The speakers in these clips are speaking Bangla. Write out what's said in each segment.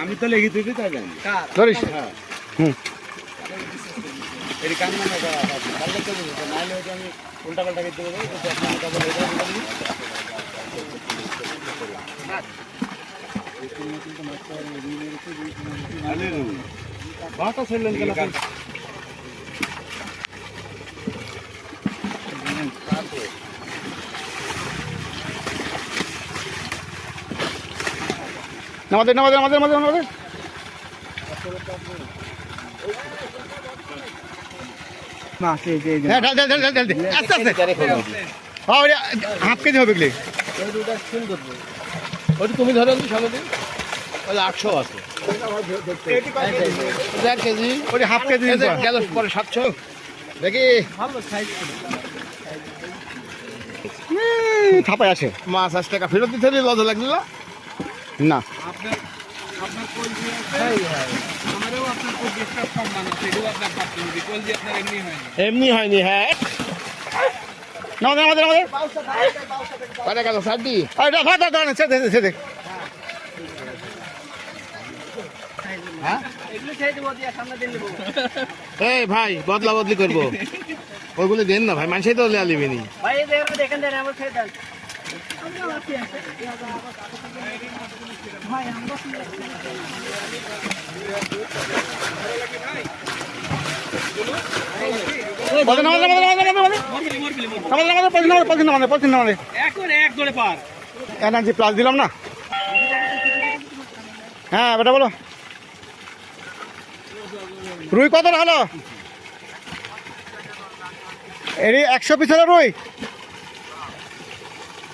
আমি তো লেগে তুই তাই জানি। ধরিস। হুম। এটি না কালকে তো বুঝতে আমি উল্টা পাল্টা খেতে পারব বাটা ছেড়লেন কেন? Thank you. নামাজে নামাজে নামাজে নামাজে নামাজে। হ্যাঁ, হাফ কেজি হবে তুমি আটশো আছে। কেজি। ওটা হাফ কেজি গেল পরে সাতশো। দেখি। থাপায় আছে। মাছ আজ টাকা ফেরত দিতে লজ লাগল না। এমনি হয়নি হ্যাঁ। নাও নাও ভাই বদলা বদলি করব। ওইগুলো দেন না ভাই মানুষই তো লিয়া এনার্জি প্লাস দিলাম না হ্যাঁ বেটা বলো রুই কত হলো? এর একশো পিস রুই?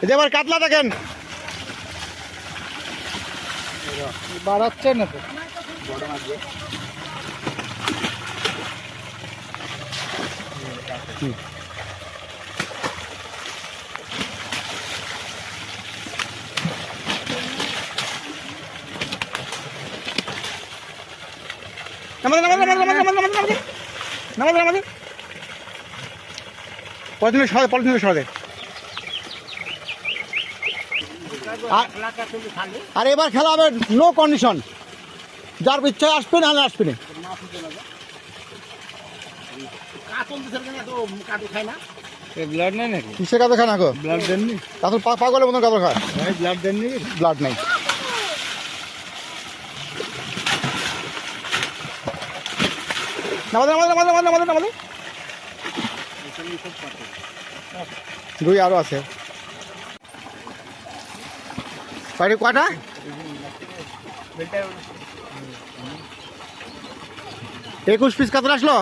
যে এবার কাতলা দেখেন বাড়াচ্ছে না তো পলিথিনে সরে পলিথিনে সরে আর- আর এবার খেলা হবে নো কন্ডিশন যার ইচ্ছা আসবে না হলে আসবে না। ব্লাড নাই নাকি? কিসে কাদর খায় না গো? ব্লাড দেননি? তারপর পাগলের মতন কাদর খায়। ভাই ব্লাড দেননি ব্লাড নাই। নামাদের নামাদের নামাদের নামাদের নামাদের নামাদের দুই আরও আছে। বাড়ি কটা? একুশ পিস কত আসলো?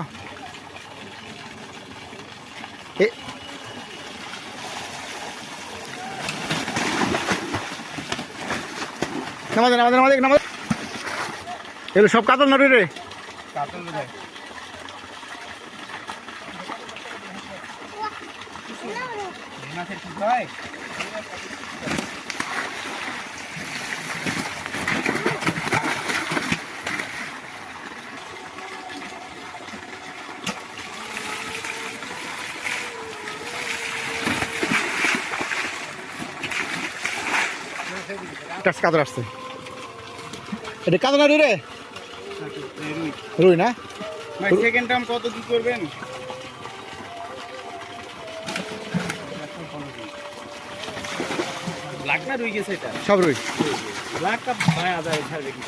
নামাজ সব কাতল নড়ি রে? কাতল টাক্স কাদর আসছে। এটা কাদর না রুই রে? রুই না? সেকেন্ড টাইম কত কি করবেন? লাখ না রুই গেছে এটা? সব রুই। লাখ ভাই আদায় ছাড়বে কি